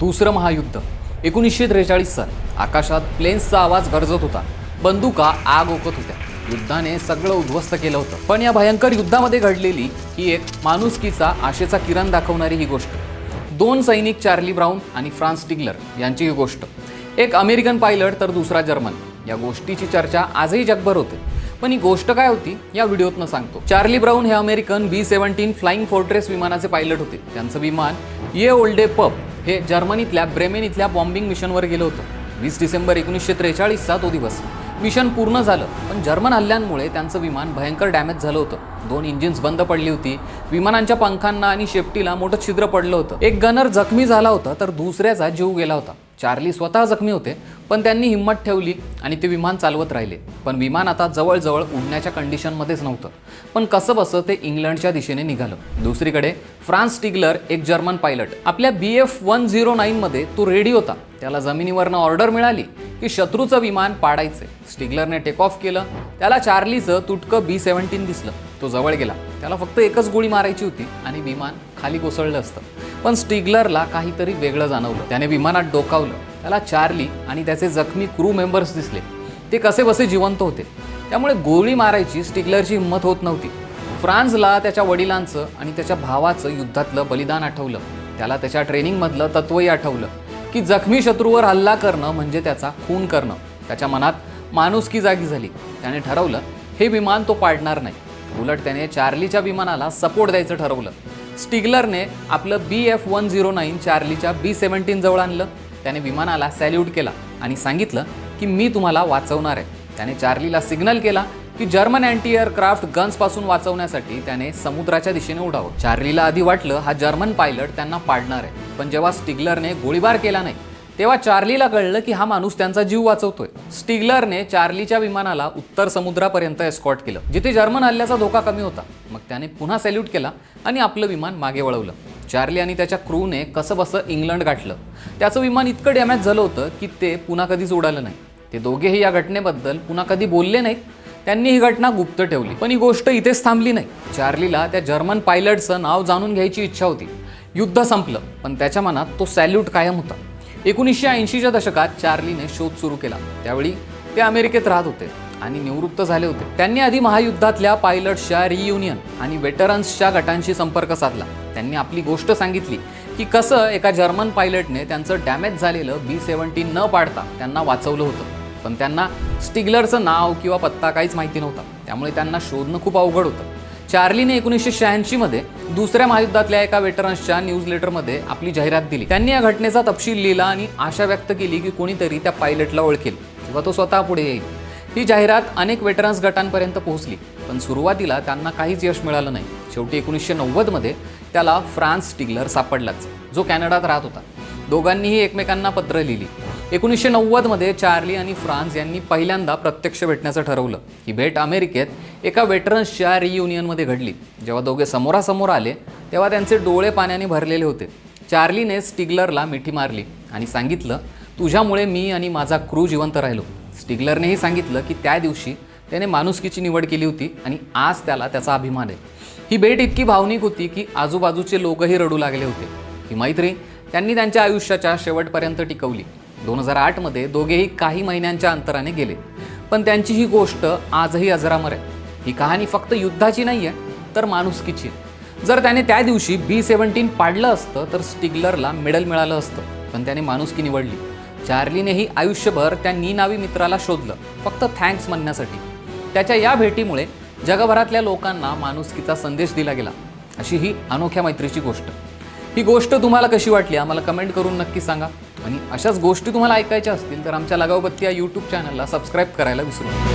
दुसरं महायुद्ध. एकोणीसशे त्रेचाळीस साल आकाशात प्लेन्सचा आवाज गरजत होता. बंदुका आग ओकत होत्या. युद्धाने सगळं उद्ध्वस्त केलं होतं. पण या भयंकर युद्धामध्ये घडलेली ही एक माणुसकीचा आशेचा किरण दाखवणारी ही गोष्ट. दोन सैनिक चार्ली ब्राऊन आणि फ्रान्स टिगलर यांची ही गोष्ट. एक अमेरिकन पायलट तर दुसरा जर्मन. या गोष्टीची चर्चा आजही जगभर होते. पण ही गोष्ट काय होती या व्हिडिओतनं सांगतो. चार्ली ब्राऊन हे American B seventeen flying fortress विमानाचे पायलट होते. त्यांचं विमान ये ओल्डे पब हे जर्मनीतल्या ब्रेमेन इथल्या बॉम्बिंग मिशनवर गेलं होतं. वीस डिसेंबर एकोणीसशे त्रेचाळीसचा तो दिवस. मिशन पूर्ण झालं पण जर्मन हल्ल्यांमुळे त्यांचं विमान भयंकर डॅमेज झालं होतं. दोन इंजिन्स बंद पडली होती विमानांच्या पंखांना आणि शेपटीला मोठं छिद्र पडलं होतं. एक गनर जखमी झाला होता तर दुसऱ्याचा जीव गेला होता. चार्ली स्वतः जखमी होते पण त्यांनी हिंमत ठेवली आणि ते विमान चालवत राहिले. पण विमान आता जवळजवळ उडण्याच्या कंडिशनमध्येच नव्हतं. पण कसं बसं ते इंग्लंडच्या दिशेने निघालं. दुसरीकडे फ्रान्स टिगलर एक जर्मन पायलट. आपल्या बी एफ वन झिरो नाईनमध्ये तो रेडी होता. त्याला जमिनीवरनं ऑर्डर मिळाली की शत्रूचं विमान पाडायचे स्टिगलरने टेक ऑफ केलं. त्याला चार्लीचं तुटकं बी सेव्हन्टीन दिसलं. तो जवळ गेला. त्याला फक्त एकच गोळी मारायची होती आणि विमान खाली कोसळलं असतं. पण स्टिगलरला काहीतरी वेगळं जाणवलं. त्याने विमानात डोकावलं. त्याला चार्ली आणि त्याचे जखमी क्रू मेंबर्स दिसले. ते कसे बसे जिवंत होते. त्यामुळे गोळी मारायची स्टिगलरची हिंमत होत नव्हती. फ्रान्सला त्याच्या वडिलांचं आणि त्याच्या भावाचं युद्धातलं बलिदान आठवलं. त्याला त्याच्या ट्रेनिंगमधलं तत्वही आठवलं. की जखमी शत्रूवर हल्ला करणं म्हणजे त्याचा खून करणं. त्याच्या मनात माणुसकी जागी झाली. त्याने ठरवलं हे विमान तो पाडणार नाही. उलट त्याने चार्लीच्या विमानाला सपोर्ट द्यायचं ठरवलं. स्टिगलरने आपलं B F one zero nine चार्लीच्या B seventeen जवळ आणलं. त्याने विमानाला सॅल्यूट केला आणि सांगितलं की मी तुम्हाला वाचवणार आहे. त्याने चार्लीला सिग्नल केला की जर्मन अँटी एअरक्राफ्ट गन्सपासून वाचवण्यासाठी त्याने समुद्राच्या दिशेने उडावं. चार्लीला आधी वाटलं हा जर्मन पायलट त्यांना पाडणार आहे. पण जेव्हा स्टिगलरने गोळीबार केला नाही तेव्हा चार्लीला कळलं की हा माणूस त्यांचा जीव वाचवतोय. स्टिगलरने चार्लीच्या विमानाला उत्तर समुद्रापर्यंत एस्कॉट केलं जिथे जर्मन हल्ल्याचा धोका कमी होता. त्याने पुन्हा सॅल्यूट केला आणि आपलं विमान मागे वळवलं. चार्ली आणि त्याच्या क्रूने कसं बसं इंग्लंड गाठलं. त्याचं विमान इतकं डॅमेज झालं होतं की ते पुन्हा कधीच उडालं नाही. ते दोघेही या घटनेबद्दल पुन्हा कधी बोलले नाहीत. त्यांनी ही घटना गुप्त ठेवली. पण ही गोष्ट इथेच थांबली नाही. चार्लीला त्या जर्मन पायलटचं नाव जाणून घ्यायची इच्छा होती. युद्ध संपलं पण त्याच्या मनात तो सॅल्यूट कायम होता. एकोणीसशे ऐंशीच्या दशकात चार्लीने शोध सुरू केला. त्यावेळी ते अमेरिकेत राहत होते. आणि निवृत्त झाले होते. त्यांनी आधी महायुद्धातल्या पायलट्सच्या रियुनियन आणि वेटरन्सच्या गटांशी संपर्क साधला. त्यांनी आपली गोष्ट सांगितली की कसं एका जर्मन पायलटने त्यांचं डॅमेज झालेलं बी सेव्हन्टीन न पाडता त्यांना वाचवलं होतं. पण त्यांना स्टिगलरचं नाव किंवा पत्ता काहीच माहिती नव्हता. त्यामुळे त्यांना शोधणं खूप अवघड होतं. चार्लीने एकोणीसशे शहाऐंशीमध्ये दुसऱ्या महायुद्धातल्या एका वेटरन्सच्या न्यूजलेटरमध्ये आपली जाहिरात दिली. त्यांनी या घटनेचा तपशील लिहिला आणि आशा व्यक्त केली की कोणीतरी त्या पायलटला ओळखेल किंवा तो स्वतः पुढे येईल. ही जाहिरात अनेक वेटरन्स गटांपर्यंत पोहोचली पण सुरुवातीला त्यांना काहीच यश मिळालं नाही. शेवटी एकोणीसशे नव्वदमध्ये त्याला फ्रान्स टिगलर सापडलाच जो कॅनडात राहत होता. दोघांनीही एकमेकांना पत्र लिहिली. एकोणीसशे नव्वदमध्ये चार्ली आणि फ्रान्स यांनी पहिल्यांदा प्रत्यक्ष भेटण्याचं ठरवलं. ही भेट अमेरिकेत एका वेटरन्सच्या रियुनियनमध्ये घडली. जेव्हा दोघे समोरासमोर आले तेव्हा त्यांचे डोळे पाण्याने भरलेले होते. चार्लीने स्टिगलरला मिठी मारली आणि सांगितलं तुझ्यामुळे मी आणि माझा क्रू जिवंत राहिलो. स्टिगलरनेही सांगितलं की त्या दिवशी त्याने माणुसकीची निवड केली होती आणि आज त्याला त्याचा अभिमान आहे. ही भेट इतकी भावनिक होती की आजूबाजूचे लोकही रडू लागले होते. ही मैत्री त्यांनी त्यांच्या आयुष्याच्या शेवटपर्यंत टिकवली. दोन हजार आठमध्ये दोघेही काही महिन्यांच्या अंतराने गेले. पण त्यांची ही गोष्ट आजही अजरामर आहे. ही कहाणी फक्त युद्धाची नाही आहे तर माणुसकीची आहे. जर त्याने त्या दिवशी बी सेव्हन्टीन पाडलं असतं तर स्टिगलरला मेडल मिळालं असतं. पण त्याने माणुसकी निवडली. चार्लीनेही आयुष्यभर त्या निनावी मित्राला शोधलं फक्त थँक्स म्हणण्यासाठी. त्याच्या या भेटीमुळे जगभरातल्या लोकांना माणुसकीचा संदेश दिला गेला. अशी ही अनोख्या मैत्रीची गोष्ट. ही गोष्ट तुम्हाला कशी वाटली आम्हाला कमेंट करून नक्की सांगा. आणि अशाच गोष्टी तुम्हाला ऐकायच्या असतील तर आमच्या लगावबत्ती या यूट्यूब चॅनलला सबस्क्राईब करायला विसरू नका.